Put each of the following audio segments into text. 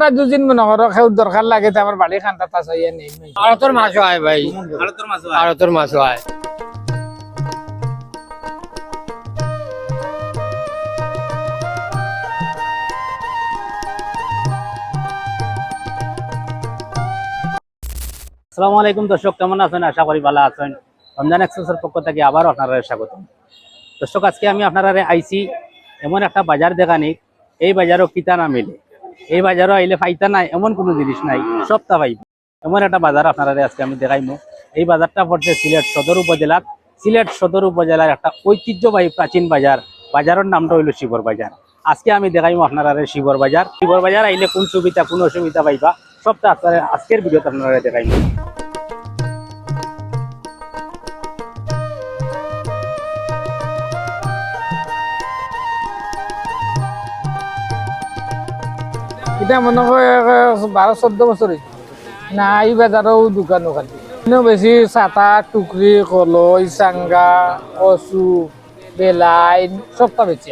না দুদিন মনে করো খেউ দরকার লাগে তো আমার বাড়ি খান্তা তা চাইয়া নেই। আড়তর মাছ হয় ভাই। আড়তর মাছ হয়। আসসালামু আলাইকুম দর্শক কেমন আছেন? আশা করি ভালো আছেন। রমজান এক্সপ্রেসের পক্ষ থেকে আবার আপনারা স্বাগত দর্শক আজকে আমি আপনারা আইছি এমন একটা বাজার দেখানি। এই বাজারও কিতা না মিলে। এই বাজারও আইলে ফাইতা নাই, এমন কোনো জিনিস নাই সবটা পাইব। এমন একটা বাজার আপনারা আজকে আমি দেখাইম। এই বাজারটা পড়ছে সিলেট সদর উপজেলার, সিলেট সদর উপজেলার একটা ঐতিহ্যবাহী প্রাচীন বাজার। বাজারের নামটা হইল শিবর বাজার। আজকে আমি দেখাইম আপনারা শিবর বাজার। শিবর বাজার আইলে কোন সুবিধা, কোন অসুবিধা পাইবা, সবটা আপনারা আজকের ভিডিওতে আপনারা দেখাইমু। এটা মনে কৰে বারো চোদ্দ বছর না, এই বাজারও দোকান ওখানে বেশি চাটা টুকরি কলই চাঙ্গা কচু, বেলাই সবটা বেছি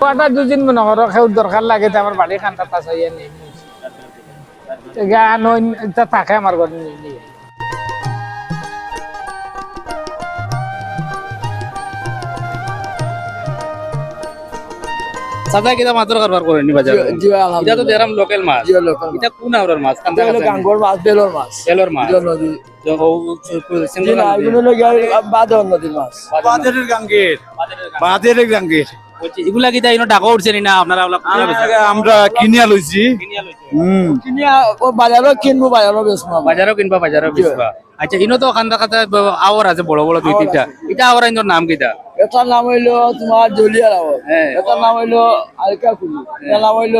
কটা দুদিন মনে করো সেউ দরকার লাগে তো আমার বাড়ি খান্তা গান এটা থাকে আমার ঘরে নিয়ে। সাদা কিতা মাত্র কারবার করেন নি বাজার। এটা তো দেরাম লোকাল মাছ। এটা কোন আওরার মাছ? কান্দা গাঙ্গর মাছ বেলর মাছ। মাছ। নদী? আমরা কিনিয়া লইছি। বাজারও কিনবো বাজারও বেচবো বাজারও কিনবা বাজারও বেচবা। আচ্ছা ইনো তো আওয়ার আছে বড় বড় দুই তিনটা। এটা আওয়ার নাম কিতা এটার নাম হইল তোমার জলিয়া রাওয়াল হ্যাঁ। এটার নাম হইল আলকা কুলু। এটার নাম হইল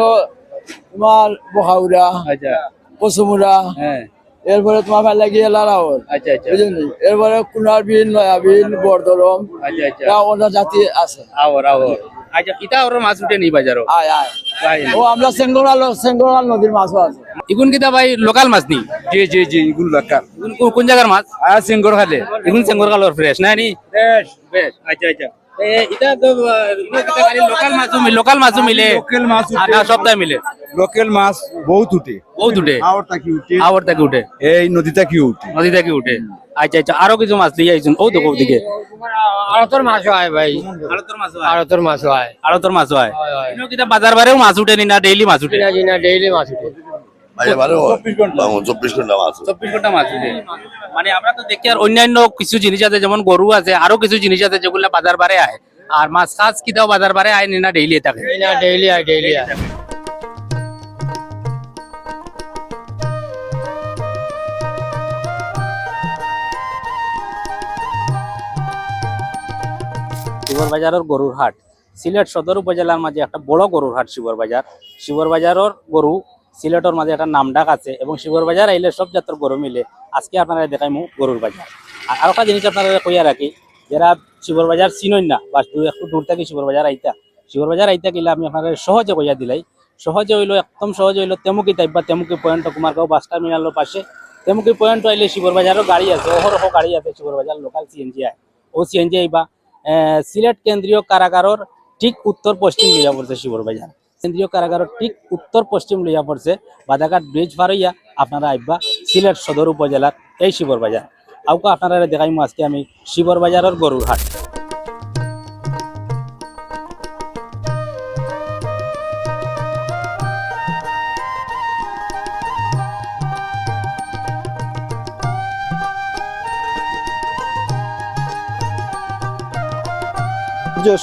তোমার বহাউরা আচ্ছা। কসুমুরা হ্যাঁ। এরপরে তোমার ভাই লাগি এলা রাওয়ার আচ্ছা আচ্ছা। বুঝলি এরপরে কুনার বিল নয়া বিল বরদরম আচ্ছা আচ্ছা। জাতি আছে। আচ্ছা মাছ উঠে নি বাজারও। আয় আয়। ও আমরা সেঙ্গরাল সেঙ্গরাল নদীর মাছও আছে। ইগুন কিতা ভাই লোকাল মাছ নি জি জি জি ইগুন কো- কোন জায়গার মাছ? আর সিঙ্গর খালে ইগুন সেঙ্গর কালোর ফ্রেশ না নি? ফ্রেশ ফ্রেশ আচ্ছা আচ্ছা। লোকাল মিলে মাছ সপ্তাহে মিলে? লোকাল মাছ বহুত উঠে। বহুত উঠে? আওয়ার উঠে। আওয়ার থেকে উঠে? এই নদী থাকি উঠে? নদী থেকে উঠে? আচ্ছা আচ্ছা আরও কিছু মাছ দিয়ে আইছুন? ও আড়তর হয় ভাই। আড়তর আড়তর হয় আড়তর হয় বাজার বারেও মাছ উঠে না ডেইলি মাছ উঠে? ডেইলি মাছ উঠে। মানে আমরা তো দেখি আর অন্যান্য কিছু জিনিস আছে যেমন গরু আছে আরও কিছু জিনিস আছে যেগুলো বাজার বারে আয় আর মাছ খাস কিতাও বাজার বারে আয় নি ডেইলি থাকে। ডেইলি ডেইলি শিবর বাজারের গরুর হাট। সিলেট সদর উপজেলার মাঝে একটা বড় গরুর হাট শিবর বাজার শিবর বাজারের গরু সিলেটের মাঝে একটা নামডাক আছে এবং শিবর বাজার আইলে সব জাতের গরু মিলে আজকে আপনারা দেখাইমু গরুর বাজার। আর আরেকটা জিনিস আপনারা কইয়া রাখি, যারা শিবর বাজার চিনই না বা একটু দূর থেকে শিবর বাজার আইতা শিবর বাজার আইতা গেলে আমি আপনারা সহজে কইয়া দিলাই। সহজে হইল, একদম সহজে হইল, তেমুকি টাইপ বা তেমুকি পয়েন্ট কুমারগাঁও বাস টার্মিনালের পাশে। তেমুকি পয়েন্ট আইলে শিবর বাজারও গাড়ি আছে, অহরহ গাড়ি আছে শিবর বাজার লোকাল সিএনজি আয়। ও সিএনজি আইবা সিলেট কেন্দ্রীয় কারাগারের ঠিক উত্তর পশ্চিম লইয়া পড়ছে শিবর বাজার কেন্দ্রীয় কারাগারের ঠিক উত্তর পশ্চিম লইয়া পড়ছে বাদাঘাট ব্রিজ ভারইয়া আপনারা আইবা সিলেট সদর উপজেলার এই শিবর বাজার আউকা আপনারা দেখাইমু, আজকে আমি শিবর বাজারের গরুর হাট।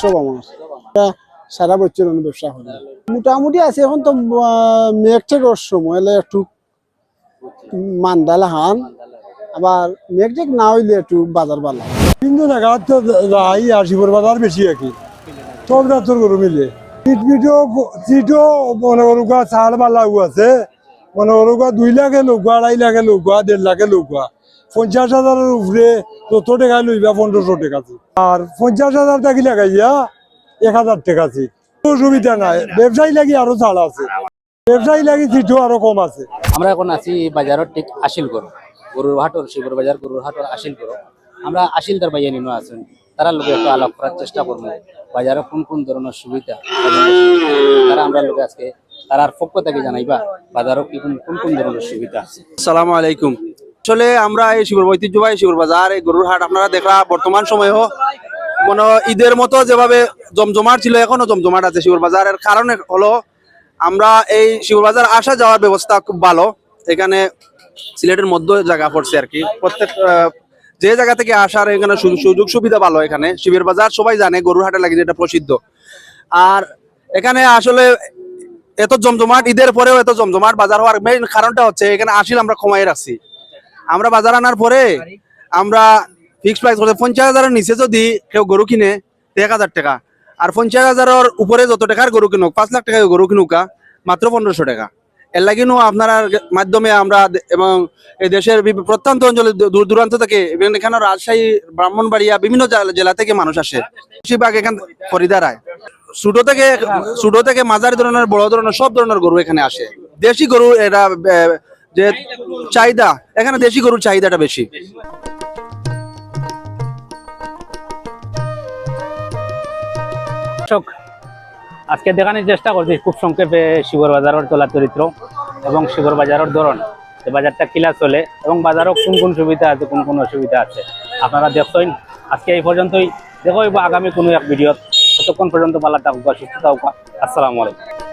সব আমার। সারা বছর আমি ব্যবসা মোটামুটি আছে এখন তো আহ, মেঘ ঠেকের সময় হলে একটু মান্দালা হান। আবার মেঘ টেক না হইলে একটু বাজার বালা কিন্তু নাগাদ তো রাই আর শিবর বাজার বেশি আর সব জাতের গরু মিলে মনে করো চাল বালা আছে মনে করো দুই লাখে লগুয়া আড়াই লাখে লগুয়া দেড় লাখে লগুয়া পঞ্চাশ হাজারের উপরে যত টাকা লইবা পনেরোশো টাকা। আর পঞ্চাশ হাজার টাকি লাগাইয়া এক হাজার টাকা কোনো সুবিধা নাই। ব্যবসায়ী লাগি আরও ছাড় আছে। ব্যবসায়ী লাগি চিটও আরও কম আছে। আমরা এখন আছি বাজারের ঠিক আসিল করো গরুর হাটর শিবর বাজার গরুর হাটর আসিল করো আমরা আসিলদার বাইয়া নিনো আছেন। তারা লোকে একটু আলাপ করার চেষ্টা করব। বাজারে কোন কোন ধরনের সুবিধা? তারা আমরা লোকে আজকে তারার পক্ষ থেকে জানাইবা বাজারও কি কোন কোন কোন ধরনের সুবিধা আছে? সালাম আলাইকুম। আসলে আমরা এই শিবর ঐতিহ্যবাহী শিবর বাজার, এই গরুর হাট আপনারা দেখা বর্তমান সময়েও কোনো ঈদের মতো যেভাবে জমজমাট ছিল, এখনও জমজমাট আছে শিবর বাজারের কারণ হলো আমরা এই শিবর বাজার আসা যাওয়ার ব্যবস্থা খুব ভালো। এখানে সিলেটের মধ্যে জায়গা পড়ছে আর কি। প্রত্যেক যে জায়গা থেকে আসার এখানে সুযোগ সুবিধা ভালো এখানে। শিবের বাজার সবাই জানে গরুর হাটে লাগে যেটা প্রসিদ্ধ। আর এখানে আসলে এত জমজমাট, ঈদের পরেও এত জমজমাট বাজার হওয়ার মেইন কারণটা হচ্ছে এখানে আসিল আমরা কমাই রাখছি। আমরা বাজার আনার পরে আমরা ফিক্স প্রাইস করতে পঞ্চাশ হাজারের নিচে যদি কেউ গরু কিনে এক হাজার টাকা। আর পঞ্চাশ হাজারের উপরে যত টাকার গরু কিনুক পাঁচ লাখ টাকা গরু কিনুকা মাত্র পনেরোশো টাকা। এর লাগিনও আপনার মাধ্যমে আমরা এবং এই দেশের প্রত্যন্ত অঞ্চলে দূর দূরান্ত থেকে এখানে রাজশাহী ব্রাহ্মণবাড়িয়া বিভিন্ন জেলা- থেকে মানুষ আসে। বেশিরভাগ এখান খরিদার আয় ছোট থেকে ছোট থেকে মাঝারি ধরনের বড় ধরনের সব ধরনের গরু এখানে আসে। দেশি গরু আহ, যে চাহিদা, এখানে দেশি গরুর চাহিদাটা বেশি। আজকে দেখানোর চেষ্টা করছি খুব সংক্ষেপে শিবর বাজারের চলা চরিত্র এবং শিবর বাজারের ধরন, যে বাজারটা কিলা চলে এবং বাজারও কোন কোন সুবিধা আছে, কোন কোন অসুবিধা আছে। আপনারা দেখছেন, আজকে এই পর্যন্তই। দেখো আগামী কোনো এক ভিডিও ততক্ষণ পর্যন্ত ভালো থাকুক সুস্থ থাকুক। আসসালামু আলাইকুম।